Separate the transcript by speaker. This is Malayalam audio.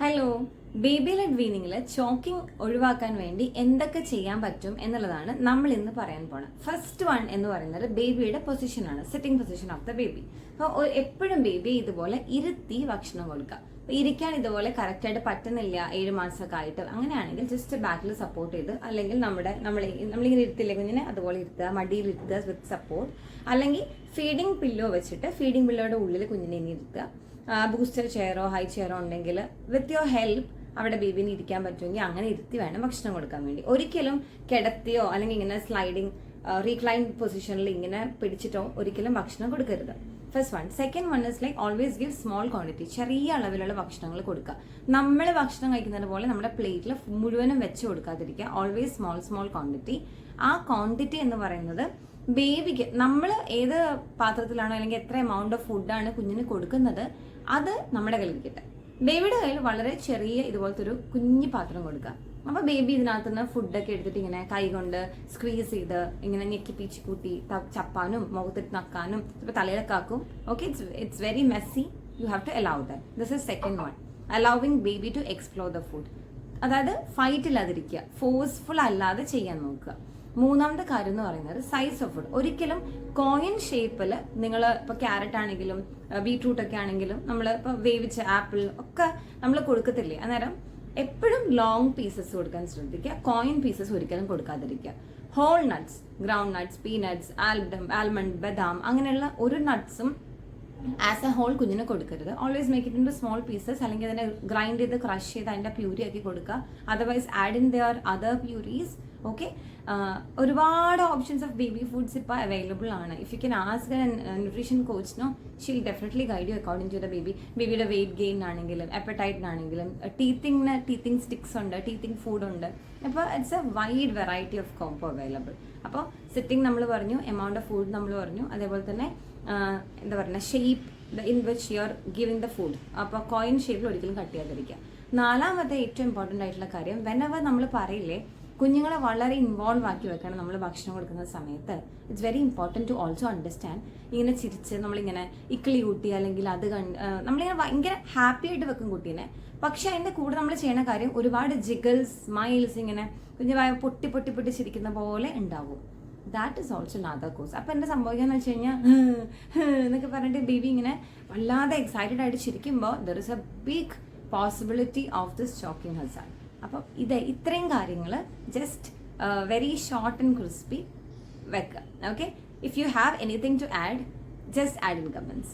Speaker 1: ഹലോ ബേബി ലെഡ് വീനിങ്ങിൽ ചോക്കിംഗ് ഒഴിവാക്കാൻ വേണ്ടി എന്തൊക്കെ ചെയ്യാൻ പറ്റും എന്നുള്ളതാണ് നമ്മൾ ഇന്ന് പറയാൻ പോണത്. ഫസ്റ്റ് വൺ എന്ന് പറയുന്നത് ബേബിയുടെ പൊസിഷനാണ് sitting position of the baby അപ്പോൾ എപ്പോഴും ബേബി ഇതുപോലെ ഇരുത്തി ഭക്ഷണം കൊടുക്കുക. ഇരിക്കാൻ ഇതുപോലെ കറക്റ്റായിട്ട് പറ്റുന്നില്ല ഏഴ് മാസമൊക്കെ ആയിട്ട്. അങ്ങനെയാണെങ്കിൽ ജസ്റ്റ് ബാക്കിൽ സപ്പോർട്ട് ചെയ്ത് അല്ലെങ്കിൽ നമ്മുടെ നമ്മൾ നമ്മളിങ്ങനെ ഇരുത്തില്ല കുഞ്ഞിനെ? അതുപോലെ ഇരുത്തുക മടിയിൽ ഇരുത്തുക വിത്ത് സപ്പോർട്ട് അല്ലെങ്കിൽ ഫീഡിംഗ് പില്ലോ വെച്ചിട്ട് ഫീഡിംഗ് പില്ലോയുടെ ഉള്ളിൽ കുഞ്ഞിനെ ഇനി ഇരുത്തുക. ബൂസ്റ്റർ ചെയറോ ഹൈ ചെയറോ ഉണ്ടെങ്കിൽ വിത്ത് യുവർ ഹെൽപ്പ് അവിടെ ബേബിന് ഇരിക്കാൻ പറ്റുമെങ്കിൽ അങ്ങനെ ഇരുത്തി വേണം ഭക്ഷണം കൊടുക്കാൻ വേണ്ടി. ഒരിക്കലും കിടത്തിയോ അല്ലെങ്കിൽ ഇങ്ങനെ സ്ലൈഡിങ് റീക്ലൈൻ പൊസിഷനിൽ ഇങ്ങനെ പിടിച്ചിട്ടോ ഒരിക്കലും ഭക്ഷണം കൊടുക്കരുത്. First one second one is like always give small quantity ചെറിയ അളവിലുള്ള ഭക്ഷണങ്ങൾ കൊടുക്കുക നമ്മൾ ഭക്ഷണം കഴിക്കുന്നത് പോലെ നമ്മുടെ പ്ലേറ്റിൽ മുഴുവനും വെച്ച് കൊടുക്കാതിരിക്കുക. ഓൾവേസ് സ്മോൾ സ്മോൾ ക്വാണ്ടിറ്റി ആ ക്വാണ്ടിറ്റി എന്ന് പറയുന്നത് ബേബിക്ക് നമ്മൾ ഏത് പാത്രത്തിലാണോ അല്ലെങ്കിൽ എത്ര എമൗണ്ട് ഓഫ് ഫുഡാണ് കുഞ്ഞിന് കൊടുക്കുന്നത് അത് നമ്മുടെ കയ്യിൽ കിട്ടുക ബേബിയുടെ കയ്യിൽ വളരെ ചെറിയ ഇതുപോലത്തെ ഒരു കുഞ്ഞു പാത്രം കൊടുക്കുക അപ്പൊ ബേബി ഇതിനകത്ത് നിന്ന് ഫുഡൊക്കെ എടുത്തിട്ട് ഇങ്ങനെ കൈ കൊണ്ട് സ്ക്വീസ് ചെയ്ത് ഇങ്ങനെ ഞെക്കി പീച്ച് കൂട്ടി ചപ്പാനും മുഖത്തിട്ട് നക്കാനും ഇപ്പൊ തലയിലൊക്കെ ആക്കും. Okay it's it's very messy you have to allow the this is second one allowing baby to explore the food അതായത് ഫൈറ്റ് ഇല്ലാതിരിക്കുക. ഫോഴ്സ്ഫുൾ അല്ലാതെ ചെയ്യാൻ നോക്കുക. മൂന്നാമത്തെ കാര്യം എന്ന് പറയുന്നത് സൈസ് ഓഫ് ഫുഡ് ഒരിക്കലും കോയിൻ ഷേപ്പിൽ നിങ്ങൾ ഇപ്പോൾ ക്യാരറ്റ് ആണെങ്കിലും ബീട്രൂട്ട് ഒക്കെ ആണെങ്കിലും നമ്മൾ ഇപ്പോൾ വേവിച്ച ആപ്പിൾ ഒക്കെ നമ്മൾ കൊടുക്കത്തില്ലേ? അന്നേരം എപ്പോഴും ലോങ് പീസസ് കൊടുക്കാൻ ശ്രദ്ധിക്കുക. കോയിൻ പീസസ് ഒരിക്കലും കൊടുക്കാതിരിക്കുക. Whole nuts ground nuts peanuts album almond ബദാം അങ്ങനെയുള്ള ഒരു നട്ട്സും ആസ് എ ഹോൾ കുഞ്ഞിന് കൊടുക്കരുത്. Always make it in small pieces അല്ലെങ്കിൽ അതിനെ ഗ്രൈൻഡ് ചെയ്ത് ക്രഷ് ചെയ്ത് അതിന്റെ പ്യൂരി ആക്കി കൊടുക്കുക. Otherwise add in the other purees okay ഒരുപാട് ഓപ്ഷൻസ് ഓഫ് ബേബി ഫുഡ്സ് ഇപ്പോൾ അവൈലബിൾ ആണ്. If you can ask nutrition കോച്ചിനോ she'll definitely guide you according to the baby ബേബിയുടെ വെയിറ്റ് ഗെയിൻ ആണെങ്കിലും എപ്പറ്റൈറ്റിനാണെങ്കിലും ടീത്തിങ്ങിന് ടീത്തിങ് സ്റ്റിക്സ് ഉണ്ട് ടീത്തിങ് ഫുഡ് ഉണ്ട്. അപ്പോൾ it's a wide variety of combo available അപ്പോൾ സിറ്റിംഗ് നമ്മൾ പറഞ്ഞു എമൗണ്ട് ഓഫ് ഫുഡ് നമ്മൾ പറഞ്ഞു അതേപോലെ തന്നെ ആഹ് എന്താ പറയുക shape in which you are giving the food അപ്പോൾ കോയിൻ ഷേപ്പിൽ ഒരിക്കലും കട്ട് ചെയ്യാതിരിക്കുക. നാലാമത്തെ ഏറ്റവും ഇമ്പോർട്ടന്റ് ആയിട്ടുള്ള കാര്യം വെനവർ നമ്മൾ പറയില്ലേ കുഞ്ഞുങ്ങളെ വളരെ ഇൻവോൾവ് ആക്കി വെക്കണം നമ്മൾ ഭക്ഷണം കൊടുക്കുന്ന സമയത്ത്. It's very important to also understand ഇങ്ങനെ ചിരിച്ച് നമ്മളിങ്ങനെ ഇക്കിളി കൂട്ടി അല്ലെങ്കിൽ അത് കണ്ട് നമ്മളിങ്ങനെ ഭയങ്കര ഹാപ്പി ആയിട്ട് വെക്കും കുട്ടീനെ. പക്ഷെ അതിന്റെ കൂടെ നമ്മൾ ചെയ്യുന്ന കാര്യം ഒരുപാട് ജിഗിൾസ് സ്മൈൽസ് ഇങ്ങനെ കുഞ്ഞു പൊട്ടി പൊട്ടി പൊട്ടി ചിരിക്കുന്ന പോലെ ഉണ്ടാവും. That is also another cause അപ്പം എന്താ സംഭവിക്കാന്ന് വെച്ച് കഴിഞ്ഞാൽ എന്നൊക്കെ പറഞ്ഞിട്ട് ബേബി ഇങ്ങനെ വല്ലാതെ എക്സൈറ്റഡ് ആയിട്ട് ചിരിക്കുമ്പോൾ there is a big possibility of this choking hazard അപ്പം ഇത് ഇത്രയും കാര്യങ്ങൾ just very short and crispy വെക്കുക. Okay if you have anything to add just add in comments